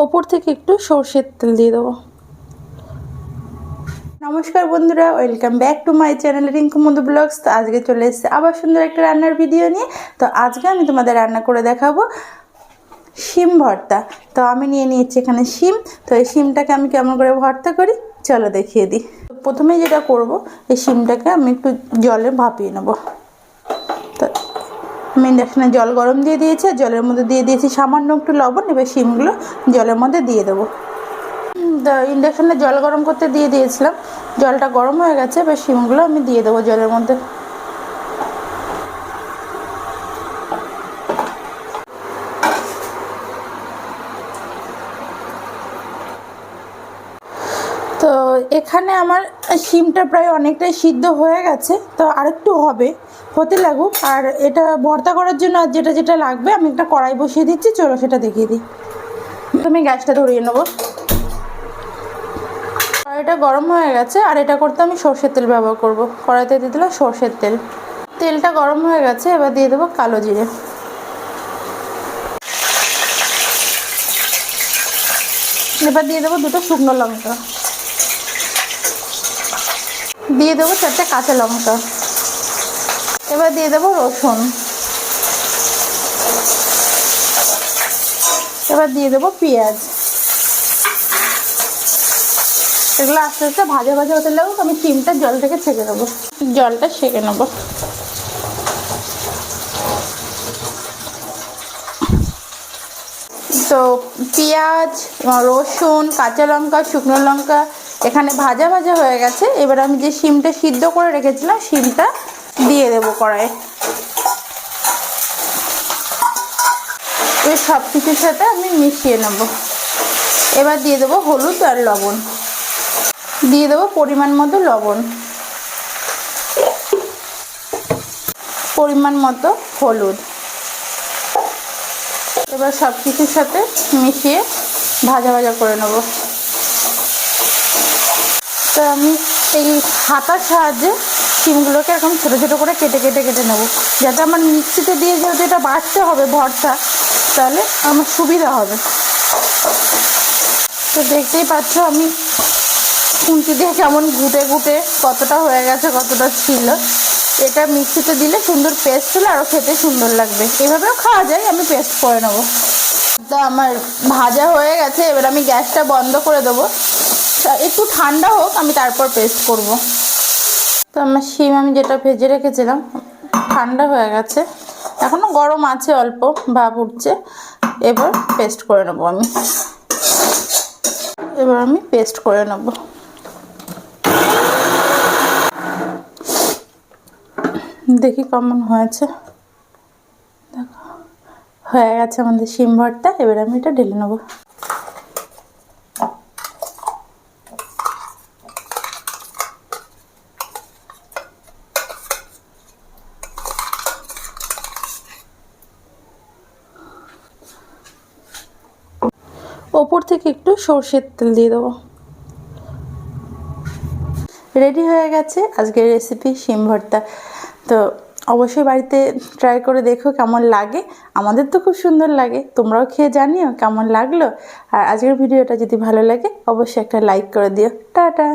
ওপর থেকে একটু সর্ষের তেল দিয়ে দেবো। নমস্কার বন্ধুরা, welcome back to my channel Rinku Madhu blogs. তো আজকে চলে এসেছে আবার সুন্দর একটা রান্নার ভিডিও নিয়ে। তো আজকে আমি তোমাদের রান্না করে দেখাবো শিম ভর্তা। তো আমি নিয়ে নিয়েছি এখানে শিম। তো এই শিমটাকে আমি কেমন করে ভর্তা করি, চলো দেখিয়ে দিই। প্রথমে যেটা করব, এই শিমটাকে আমি একটু জলে ভাপিয়ে নেব। তো আমি ইন্ডাকশানে জল গরম দিয়ে দিয়েছি, আর জলের মধ্যে দিয়ে দিয়েছি সামান্য একটু লবণ, এবার শিমগুলো জলের মধ্যে দিয়ে দেবো। ইন্ডাকশানে জল গরম করতে দিয়ে দিয়েছিলাম, জলটা গরম হয়ে গেছে, এবার শিমগুলো আমি দিয়ে দেবো জলের মধ্যে তো এখানে আমার শিমটা প্রায় অনেকটাই সিদ্ধ হয়ে গেছে, তো আরেকটু হবে, হতে লাগুক। আর এটা ভর্তা করার জন্য আর যেটা যেটা লাগবে, আমি একটা কড়াই বসিয়ে দিচ্ছি, চলো সেটা দেখিয়ে দিই। তুমি গ্যাসটা ধরিয়ে নেব। কড়াইটা গরম হয়ে গেছে, আর এটা করতে আমি সর্ষের তেল ব্যবহার করব। কড়াইতে দিয়ে দিলাম সর্ষের তেল। তেলটা গরম হয়ে গেছে, এবার দিয়ে দেবো কালো জিরে। এবার দিয়ে দেবো দুটো শুকনো লঙ্কা। দিয়ে দেবো চারটে কাঁচা লঙ্কা। এবার দিয়ে দেবো রসুন। এবার দিয়ে দেবো পেঁয়াজ। এগুলো আস্তে আস্তে ভাজা ভাজা হতে লাগুক, আমি ডিমটা জল থেকে ছেঁকে নেব। জলটা সেঁকে নেব। তো পেঁয়াজ, রসুন, কাঁচা লঙ্কা, শুকনো লঙ্কা এখানে ভাজা ভাজা হয়ে গেছে। এবার আমি যে শিমটা সিদ্ধ করে রেখেছিলাম, শিমটা দিয়ে দেবো কড়াইয়ে। এই সব কিছুর সাথে আমি মিশিয়ে নেব। এবার দিয়ে দেবো হলুদ আর লবণ। দিয়ে দেবো পরিমাণ মতো লবণ। পরিমাণ মতো হলুদ। এবার সব কিছুর সাথে মিশিয়ে ভাজা ভাজা করে নেব। তো আমি এই হাতার সাহায্যে সিমগুলোকে এরকম ছোটো ছোটো করে কেটে কেটে কেটে নেব। যাতে আমার মিক্সিতে দিয়ে যেহেতু এটা বাড়তে হবে ভরটা, তাহলে আমার সুবিধা হবে। তো দেখতেই পাচ্ছ আমি খুন্তি দিয়ে কেমন ঘুটে ঘুটে কতটা হয়ে গেছে, কতটা ছিল। এটা মিক্সিতে দিলে সুন্দর পেস্ট হলে আরও খেতে সুন্দর লাগবে। এভাবেও খাওয়া যায়, আমি পেস্ট করে নেব। তো আমার ভাজা হয়ে গেছে, এবার আমি গ্যাসটা বন্ধ করে দেবো। একটু ঠান্ডা হোক, আমি তারপর পেস্ট করব। তো আমার শিম, আমি যেটা ভেজে রেখেছিলাম, ঠান্ডা হয়ে গেছে। এখনও গরম আছে, অল্প ভাব উঠছে। এবার পেস্ট করে নেব আমি। এবার আমি পেস্ট করে নেব। দেখি কেমন হয়েছে। দেখো, হয়ে গেছে আমাদের শিম ভর্তা। এবার আমি এটা ঢেলে নেব। ওপর থেকে একটু সর্ষের তেল দিয়ে দেবো। রেডি হয়ে গেছে আজকের রেসিপি শিম ভর্তা। তো অবশ্যই বাড়িতে ট্রাই করে দেখো কেমন লাগে। আমাদের তো খুব সুন্দর লাগে। তোমরাও খেয়ে জানিও কেমন লাগল। আর আজকের ভিডিওটা যদি ভালো লাগে, অবশ্যই একটা লাইক করে দিও। টাটা!